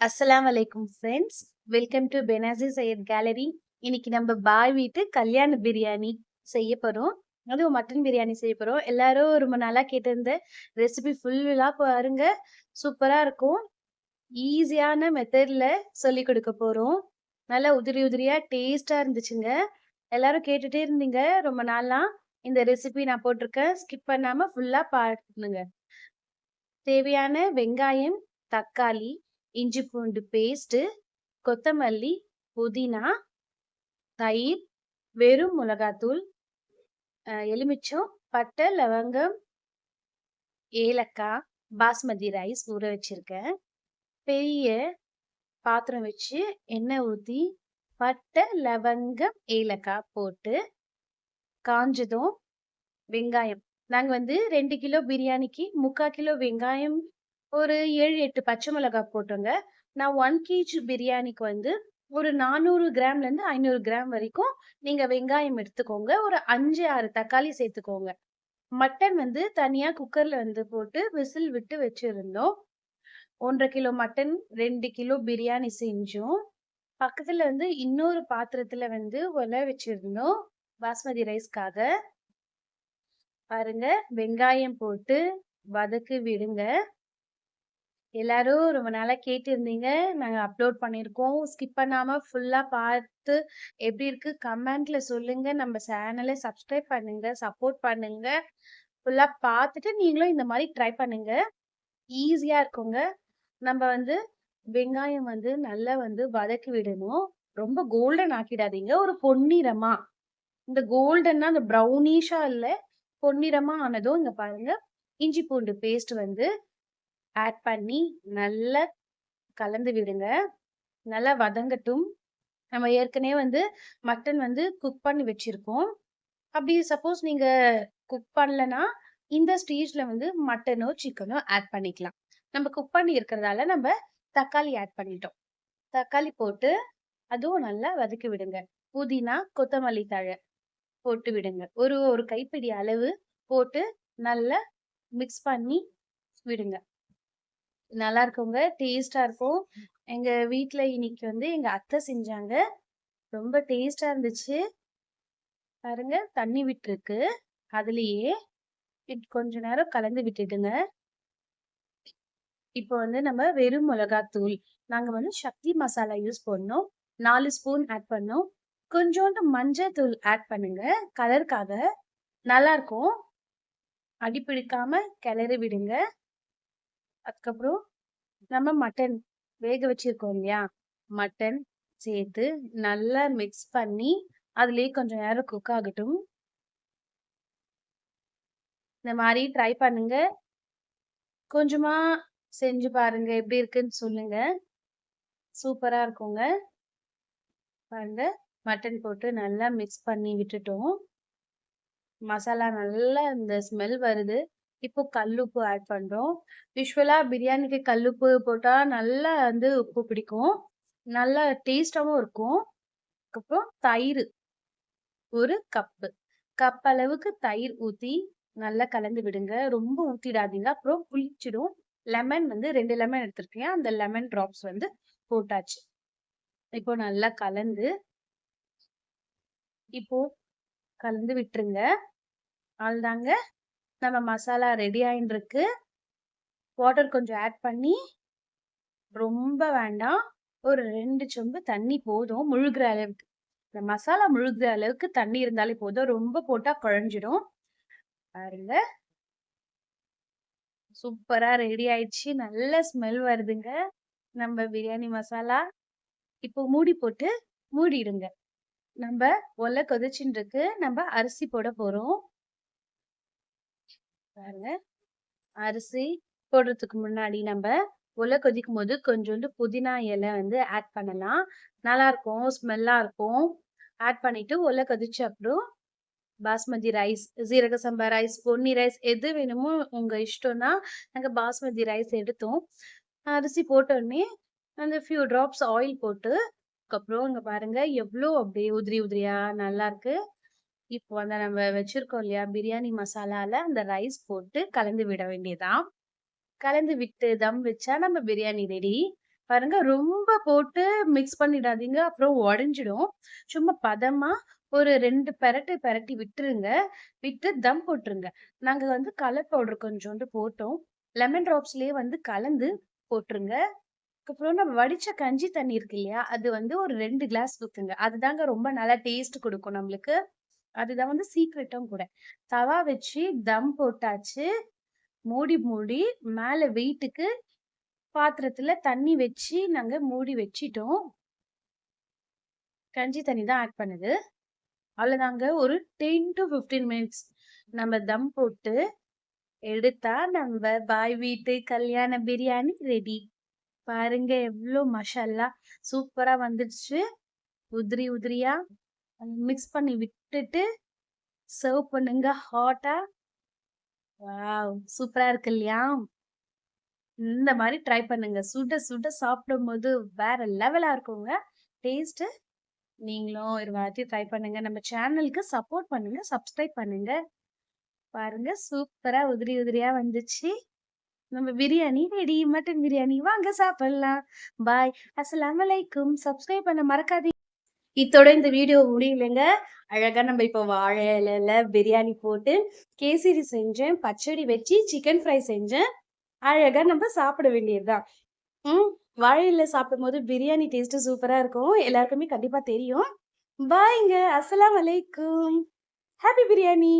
அஸ்லாம் வலைக்கும் friends welcome to பெனாசி சையத் கேலரி இன்னைக்கு நம்ம பாய் வீட்டு கல்யாண பிரியாணி செய்ய போகிறோம் அதுவும் மட்டன் பிரியாணி செய்ய போகிறோம் எல்லாரும் ரொம்ப நாளாக கேட்டிருந்த ரெசிபி ஃபுல்லாக பாருங்க. சூப்பராக இருக்கும். ஈஸியான மெத்தடில் சொல்லி கொடுக்க போகிறோம் நல்லா உதிரி உதிரியாக டேஸ்ட்டாக இருந்துச்சுங்க. எல்லாரும் கேட்டுட்டே இருந்தீங்க. ரொம்ப நாளாக இந்த ரெசிபி நான் போட்டிருக்கேன். ஸ்கிப் பண்ணாமல் ஃபுல்லாக பாருங்க. தேவையான வெங்காயம் தக்காளி இஞ்சி பூண்டு பேஸ்ட்டு கொத்தமல்லி புதினா தயிர் வெறும் மிளகாத்தூள் எலுமிச்சம் பட்டை லவங்கம் ஏலக்காய் பாஸ்மதி ரைஸ் ஊற வச்சிருக்கேன். பெரிய பாத்திரம் வச்சு எண்ணெய் ஊற்றி பட்டை லவங்கம் ஏலக்காய் போட்டு காஞ்சதும் வெங்காயம். நாங்கள் வந்து ரெண்டு கிலோ பிரியாணிக்கு முக்கால் கிலோ வெங்காயம் ஒரு ஏழு எட்டு பச்சை மிளகாய் போட்டுங்க. நான் ஒன் கேஜி பிரியாணிக்கு வந்து ஒரு நானூறு கிராம்லேருந்து ஐநூறு கிராம் வரைக்கும் நீங்கள் வெங்காயம் எடுத்துக்கோங்க. ஒரு அஞ்சு ஆறு தக்காளி சேர்த்துக்கோங்க. மட்டன் வந்து தனியாக குக்கரில் வந்து போட்டு விசில் விட்டு வச்சுருந்தோம். ஒன்றரை கிலோ மட்டன் ரெண்டு கிலோ பிரியாணி செஞ்சோம். பக்கத்தில் வந்து இன்னொரு பாத்திரத்தில் வந்து ஒலை வச்சுருந்தோம். பாஸ்மதி ரைஸ்க்காக. பாருங்க வெங்காயம் போட்டு வதக்கி விடுங்க. எல்லாரும் ரொம்ப நாளா கேட்டிருந்தீங்க. நாங்க அப்லோட் பண்ணியிருக்கோம். ஸ்கிப் பண்ணாம ஃபுல்லா பார்த்து எப்படி இருக்கு? கமெண்ட்ல சொல்லுங்க. நம்ம சேனலை சப்ஸ்கிரைப் பண்ணுங்க. சப்போர்ட் பண்ணுங்க. ஃபுல்லா பார்த்துட்டு நீங்களும் இந்த மாதிரி ட்ரை பண்ணுங்க. ஈஸியா இருக்குங்க. நம்ம வந்து வெங்காயம் வந்து நல்லா வந்து வதக்கி விடணும். ரொம்ப கோல்டன் ஆக்கிடாதீங்க. ஒரு பொன்னிறமா. இந்த கோல்டன்னா அந்த ப்ரௌனிஷா இல்லை பொன்னிறமா ஆனதும் இங்க பாருங்க. இஞ்சி பூண்டு பேஸ்ட் வந்து ஆட் பண்ணி நல்லா கலந்து விடுங்க. நல்லா வதங்கட்டும். நம்ம ஏற்கனவே வந்து மட்டன் வந்து குக் பண்ணி வச்சுருக்கோம். அப்படி சப்போஸ் நீங்கள் குக் பண்ணலனா இந்த ஸ்டேஜில் வந்து மட்டனோ சிக்கனோ ஆட் பண்ணிக்கலாம். நம்ம குக் பண்ணி இருக்கிறதால நம்ம தக்காளி ஆட் பண்ணிட்டோம். தக்காளி போட்டு அதுவும் நல்லா வதக்கி விடுங்க. புதினா கொத்தமல்லி தழை போட்டு விடுங்க. ஒரு ஒரு கைப்பிடி அளவு போட்டு நல்லா மிக்ஸ் பண்ணி விடுங்க. நல்லா இருக்குங்க. டேஸ்டா இருக்கும். எங்க வீட்டுல இன்னைக்கு வந்து எங்க அத்தை செஞ்சாங்க. ரொம்ப டேஸ்டா இருந்துச்சு. பாருங்க தண்ணி விட்டுருக்கு. அதுலயே கொஞ்ச நேரம் கலந்து விட்டுடுங்க. இப்போ வந்து நம்ம வெறும் மிளகாத்தூள் நாங்க வந்து சக்தி மசாலா யூஸ் பண்ணோம். நாலு ஸ்பூன் ஆட் பண்ணோம். கொஞ்சோண்டு மஞ்சள் தூள் ஆட் பண்ணுங்க. கலருக்காக நல்லா இருக்கும். அடிப்பிடிக்காம கிளறி விடுங்க. அதுக்கப்புறம் நம்ம மட்டன் வேக வச்சிருக்கோம் இல்லையா? மட்டன் சேர்த்து நல்லா மிக்ஸ் பண்ணி அதுலேயே கொஞ்சம் நேரம் குக் ஆகட்டும். இந்த மாதிரி ட்ரை பண்ணுங்க. கொஞ்சமா செஞ்சு பாருங்க எப்படி இருக்குன்னு சொல்லுங்க. சூப்பரா இருக்குங்க. பாருங்க மட்டன் போட்டு நல்லா மிக்ஸ் பண்ணி விட்டுட்டோம். மசாலா நல்லா இந்த ஸ்மெல் வருது. இப்போ கல்லுப்பு ஆட் பண்ணுறோம் யூஸ்வலாக பிரியாணிக்கு கல்லுப்பு போட்டால் நல்லா வந்து உப்பு பிடிக்கும். நல்லா டேஸ்டாகவும் இருக்கும். அதுக்கப்புறம் தயிர். ஒரு கப்பு. கப் அளவுக்கு தயிர் ஊற்றி நல்லா கலந்து விடுங்க. ரொம்ப ஊற்றிடாதீங்க அப்புறம் புளிச்சிடும். லெமன் வந்து ரெண்டு லெமன் எடுத்திருக்கேன். அந்த லெமன் ட்ராப்ஸ் வந்து போட்டாச்சு. இப்போ நல்லா கலந்து இப்போ கலந்து விட்டுருங்க. அவ்வளோதாங்க நம்ம மசாலா ரெடி ஆயின்னு வாட்டர் கொஞ்சம் ஆட் பண்ணி ரொம்ப வேண்டாம். ஒரு ரெண்டு சொம்பு தண்ணி போதும் முழுகிற அளவுக்கு. இந்த மசாலா முழுகிற அளவுக்கு தண்ணி இருந்தாலே போதும். ரொம்ப போட்டால் குழஞ்சிடும். பாருங்க. சூப்பராக ரெடி ஆயிடுச்சு. நல்ல ஸ்மெல் வருதுங்க. நம்ம பிரியாணி மசாலா. இப்போ மூடி போட்டு மூடிடுங்க. நம்ம ஒலை கொதிச்சுட்டு இருக்கு நம்ம அரிசி போட போகிறோம் பாருங்க. அரிசி போடுறதுக்கு முன்னாடி நம்ம உலை கொதிக்கும் போது கொஞ்சோண்டு புதினா இலை வந்து ஆட் பண்ணலாம். நல்லா இருக்கும் ஸ்மெல்லா இருக்கும். ஆட் பண்ணிட்டு உலை கொதிச்ச அப்புறம் பாஸ்மதி ரைஸ் சீரக சம்பா ரைஸ் பொன்னி ரைஸ் எது வேணுமோ உங்க இஷ்டம்னா நாங்கள் பாஸ்மதி ரைஸ் எடுத்தோம். அரிசி போட்டோடனே அந்த ஃபியூ ட்ராப்ஸ் ஆயில் போட்டு அதுக்கப்புறம் இங்கே பாருங்க எவ்வளோ அப்படியே உதிரி உதிரியா நல்லா இருக்கு இப்போ அந்த நம்ம வச்சிருக்கோம் இல்லையா பிரியாணி மசாலால அந்த ரைஸ் போட்டு கலந்து விட வேண்டியதான் கலந்து விட்டு தம் வச்சா நம்ம பிரியாணி ரெடி பாருங்க ரொம்ப போட்டு மிக்ஸ் பண்ணிடாதீங்க. அப்புறம் உடஞ்சிடும் சும்மா பதமா ஒரு ரெண்டு பெரட்டு பெரட்டி விட்டுருங்க. விட்டு தம் போட்டுருங்க. நாங்க வந்து கலர் பவுடர் கொஞ்சோண்டு போட்டோம். லெமன் ட்ராப்ஸ்லயே வந்து கலந்து போட்டுருங்க. அதுக்கப்புறம் நம்ம வடிச்ச கஞ்சி தண்ணி இருக்கு இல்லையா? அது வந்து ஒரு ரெண்டு கிளாஸ் ஊத்துங்க. அதுதாங்க ரொம்ப நல்லா டேஸ்ட் கொடுக்கும் நம்மளுக்கு. அதுதான் வந்து சீக்ரெட்டும் கூட. தவா வச்சு தம் போட்டாச்சு. மூடி மூடி மேல வெயிட்டுக்கு பாத்திரத்துல தண்ணி வச்சு நாங்க மூடி வச்சுட்டோம். கஞ்சி தண்ணி தான் ஆட் பண்ணுது. அவ்வளோதாங்க. ஒரு 10-15 மினிட்ஸ் நம்ம தம் போட்டு எடுத்தா நம்ம பாய் வீட்டு கல்யாண பிரியாணி ரெடி. பாருங்க எவ்வளோ மசாலா சூப்பரா வந்துடுச்சு. உதிரி உதிரியா மிக்ஸ் பண்ணி விட்டுட்டு சர்வ் பண்ணுங்க ஹாட்டாக வாவ்! சூப்பராக இருக்கு இல்லையா? இந்த மாதிரி ட்ரை பண்ணுங்க. சுட சுட சாப்பிடும்போது வேற லெவலாக இருக்குங்க. டேஸ்ட்டு. நீங்களும் ஒரு வாட்டி ட்ரை பண்ணுங்க. நம்ம சேனலுக்கு சப்போர்ட் பண்ணுங்க. சப்ஸ்கிரைப் பண்ணுங்க. பாருங்க சூப்பரா உதிரி உதிரியா வந்துச்சு. நம்ம பிரியாணி ரெடி. மட்டன் பிரியாணி வாங்க சாப்பிடலாம். பாய். அஸ்லாம் வலைக்கும் சப்ஸ்கிரைப் பண்ண மறக்காதீங்க. இத்தோட இந்த வீடியோ முடியலைங்க. அழகா நம்ம இப்போ வாழை இலையில பிரியாணி போட்டு கேசரி செஞ்சேன். பச்சடி வச்சு சிக்கன் ஃப்ரை செஞ்சேன். அழகா நம்ம சாப்பிட வேண்டியது தான். ம். வாழை சாப்பிடும் சாப்பிடும்போது பிரியாணி டேஸ்ட்டு சூப்பரா இருக்கும். எல்லாருக்குமே கண்டிப்பா தெரியும். பாய்ங்க. அஸ்லாம் வலைக்கும் ஹாப்பி பிரியாணி.